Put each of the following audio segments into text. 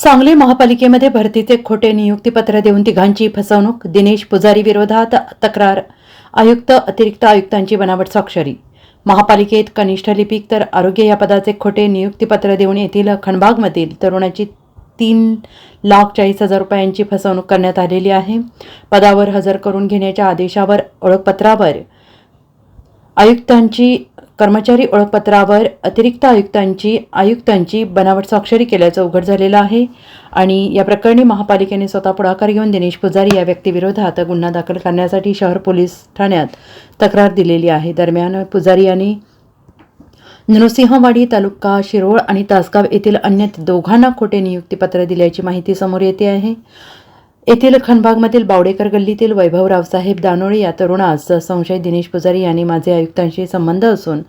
सांगली महापालिकेमध्ये भरतीचे खोटे नियुक्तीपत्र देऊन तिघांची फसवणूक. दिनेश पुजारी विरोधात तक्रार. आयुक्त अतिरिक्त आयुक्तांची बनावट स्वाक्षरी. महापालिकेत कनिष्ठ लिपिक तर आरोग्य या पदाचे खोटे नियुक्तीपत्र देऊन येथील खणबागमधील तरुणाची तीन लाख चाळीस हजार रुपयांची फसवणूक करण्यात आलेली आहे. पदावर हजर करून घेण्याच्या आदेशावर ओळखपत्रावर आयुक्तांची कर्मचारी ओळखपत्रावर अतिरिक्त आयुक्तांची आयुक्तांची बनावट स्वाक्षरी केल्याचं उघड झालेलं आहे. आणि या प्रकरणी महापालिकेने स्वतः पुढाकार घेऊन दिनेश पुजारी या व्यक्तीविरोधात गुन्हा दाखल करण्यासाठी शहर पोलीस ठाण्यात तक्रार दिलेली आहे. दरम्यान पुजारी यांनी नृसिंहवाडी तालुका शिरोळ आणि तासगाव येथील अन्य दोघांना खोटे नियुक्तीपत्र दिल्याची माहिती समोर येते आहे. येथील खनबागमधील बावडेकर गल्लीतील वैभव रावसाहेब दानोळे या तरुणास संशय दिनेश पुजारी यांनी माझे आयुक्तांशी संबंध असून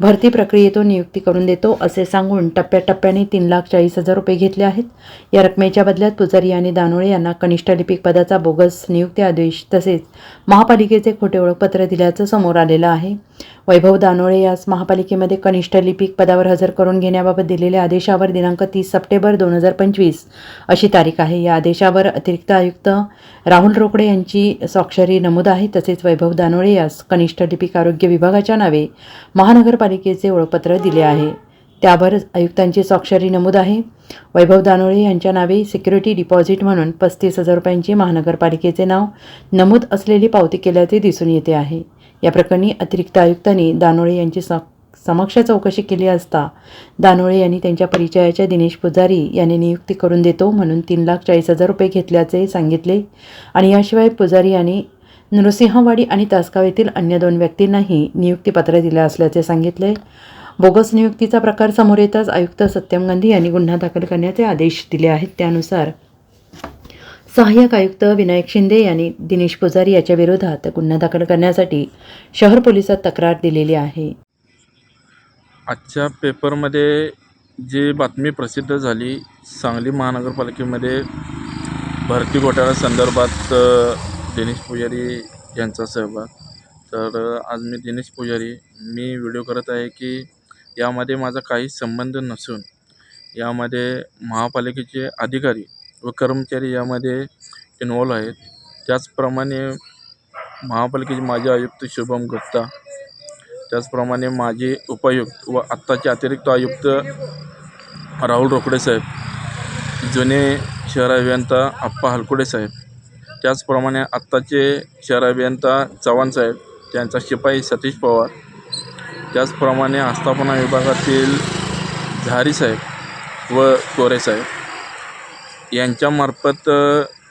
भरती प्रक्रियेतून नियुक्ती करून देतो असे सांगून टप्प्याटप्प्याने तीन लाख चाळीस हजार रुपये घेतले आहेत. या रकमेच्या बदल्यात पुजारी यांनी दानोळे यांना कनिष्ठ लिपिक पदाचा बोगस नियुक्ती आदेश तसेच महापालिकेचे खोटे ओळखपत्र दिल्याचं समोर आलेलं आहे. वैभव दानोळे यास महापालिकेमध्ये कनिष्ठ लिपिक पदावर हजर करून घेण्याबाबत दिलेल्या आदेशावर दिनांक तीस सप्टेंबर दोन हजार पंचवीस अशी तारीख आहे. या आदेशावर अतिरिक्त आयुक्त राहुल रोकडे यांची स्वाक्षरी नमूद आहे. तसेच वैभव दानोळे यास कनिष्ठ लिपिक आरोग्य विभागाच्या नावे महानगरपालिकेचे ओळखपत्र दिले आहे. त्यावर आयुक्तांची स्वाक्षरी नमूद आहे. वैभव दानोळे यांच्या नावे सिक्युरिटी डिपॉझिट म्हणून पस्तीस हजार रुपयांची महानगरपालिकेचे नाव नमूद असलेली पावती केल्याचे दिसून येते आहे. या प्रकरणी अतिरिक्त आयुक्तांनी दानोळे यांची स समक्ष चौकशी केली असता दानोळे यांनी त्यांच्या परिचयाच्या दिनेश पुजारी यांनी नियुक्ती करून देतो म्हणून तीन लाख चाळीस हजार रुपये घेतल्याचे सांगितले. आणि याशिवाय पुजारी यांनी नृसिंहवाडी आणि तासगाव येथील अन्य दोन व्यक्तींनाही नियुक्तीपत्र दिलं असल्याचे सांगितले. बोगस नियुक्तीचा प्रकार समोर येताच आयुक्त सत्यम गांधी यांनी गुन्हा दाखल करण्याचे आदेश दिले आहेत. त्यानुसार सहाय्यक आयुक्त विनायक शिंदे यांनी दिनेश पुजारी याच्या विरोधात गुन्हा दाखल करण्यासाठी शहर पोलिसात तक्रार दिलेली आहे. आजच्या पेपरमध्ये जी बातमी प्रसिद्ध झाली सांगली महानगरपालिकेमध्ये भरती घोटाळा संदर्भात दिनेश पुजारी यांचा सहभाग. तर आज मी दिनेश पुजारी मी व्हिडिओ करत आहे की यामध्ये माझा काही संबंध नसून यामध्ये महापालिकेचे अधिकारी व कर्मचारी यामध्ये इन्वॉल्व आहेत. त्याचप्रमाणे महापालिकेचे माजी आयुक्त शुभम गुप्ता त्याचप्रमाणे माजी उपायुक्त व आत्ताचे अतिरिक्त आयुक्त राहुल रोकडे साहेब जुने शहर अभियंता आप्पा हलकुडे साहेब त्याचप्रमाणे आत्ताचे शहर अभियंता चव्हाण साहेब त्यांचा शिपाई सतीश पवार त्याचप्रमाणे आस्थापना विभागातील झारी साहेब व कोरे साहेब. यांच्यामार्फत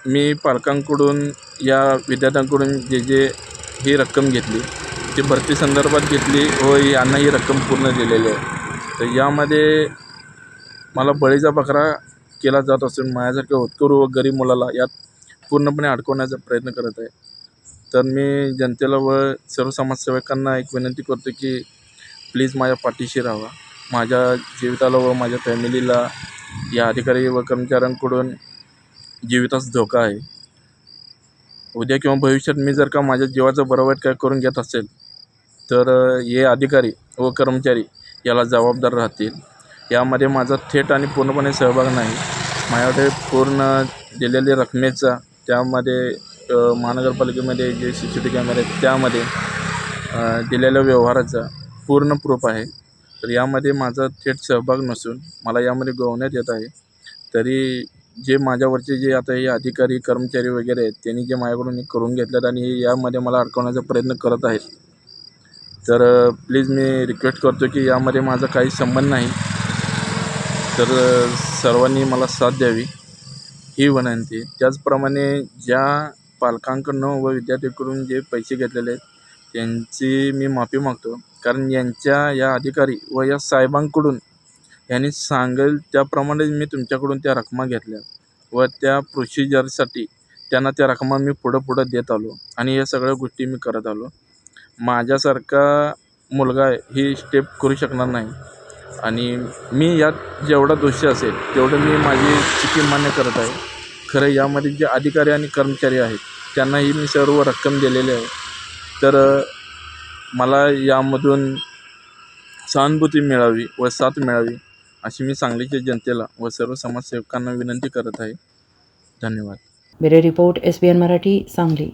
मी पालकांकडून या विद्यार्थ्यांकडून जे जे ही रक्कम घेतली ती भरती संदर्भात घेतली व यांना ही रक्कम पूर्ण दिलेली आहे. तर यामध्ये मला बळीचा बकरा केला जात असून माझ्यासारख्या होतकरू व गरीब मुलाला यात पूर्णपणे अडकवण्याचा प्रयत्न करत आहे. तर मी जनतेला व सर्व समाजसेवकांना एक विनंती करतो की प्लीज माझ्या पाठीशी राहा. माझ्या जीविताला व माझ्या फॅमिलीला या अधिकारी व कर्मचाऱ्यांकडून जीवितास धोका आहे. उद्या किंवा भविष्यात मी जर का माझ्या जीवाचं बरं वाईट काय करून घेत असेल तर हे अधिकारी व कर्मचारी याला जबाबदार राहतील. यामध्ये माझा थेट आणि पूर्णपणे सहभाग नाही. माझ्याकडे पूर्ण दिलेल्या रकमेचा त्यामध्ये महानगरपालिकेमध्ये जे सी सी टी कॅमेरे आहेत त्यामध्ये दिलेल्या व्यवहाराचा पूर्ण प्रूफ आहे. तर यामध्ये माझा थेट सहभाग नसून मला यामध्ये गोवण्यात येत आहे. तरी जे माझ्यावरचे जे आता हे अधिकारी कर्मचारी वगैरे आहेत त्यांनी जे माझ्याकडून हे करून घेतल्यात आणि यामध्ये मला अडकवण्याचा प्रयत्न करत आहेत. तर प्लीज मी रिक्वेस्ट करतो की यामध्ये माझा काही संबंध नाही. तर सर्वांनी मला साथ द्यावी ही विनंती त्याचप्रमाणे ज्या पालकांकडून व विद्यार्थ्यांकडून जे पैसे घेतलेले आहेत यांची मी माफी मागतो. कारण यांच्या या अधिकारी व या साहेबांकडून यांनी सांगेल त्याप्रमाणे मी तुमच्याकडून त्या रकमा घेतल्या व त्या प्रोसिजरसाठी त्यांना त्या रकमा मी पुढं पुढं देत आलो आणि या सगळ्या गोष्टी मी करत आलो. माझ्यासारखा मुलगा ही स्टेप करू शकणार नाही आणि मी यात जेवढा दोषी असेल तेवढं मी माझी चुकी मान्य करत आहे. खरं यामध्ये जे अधिकारी आणि कर्मचारी आहेत त्यांनाही मी सर्व रक्कम दिलेली आहे. तर मला यामधून सहानुभूती मिळावी व साथ मिळावी अशी मी सांगलीच्या जनतेला व सर्व समाजसेवकांना विनंती करत आहे. धन्यवाद. Bureau report S B N Marathi Sangli.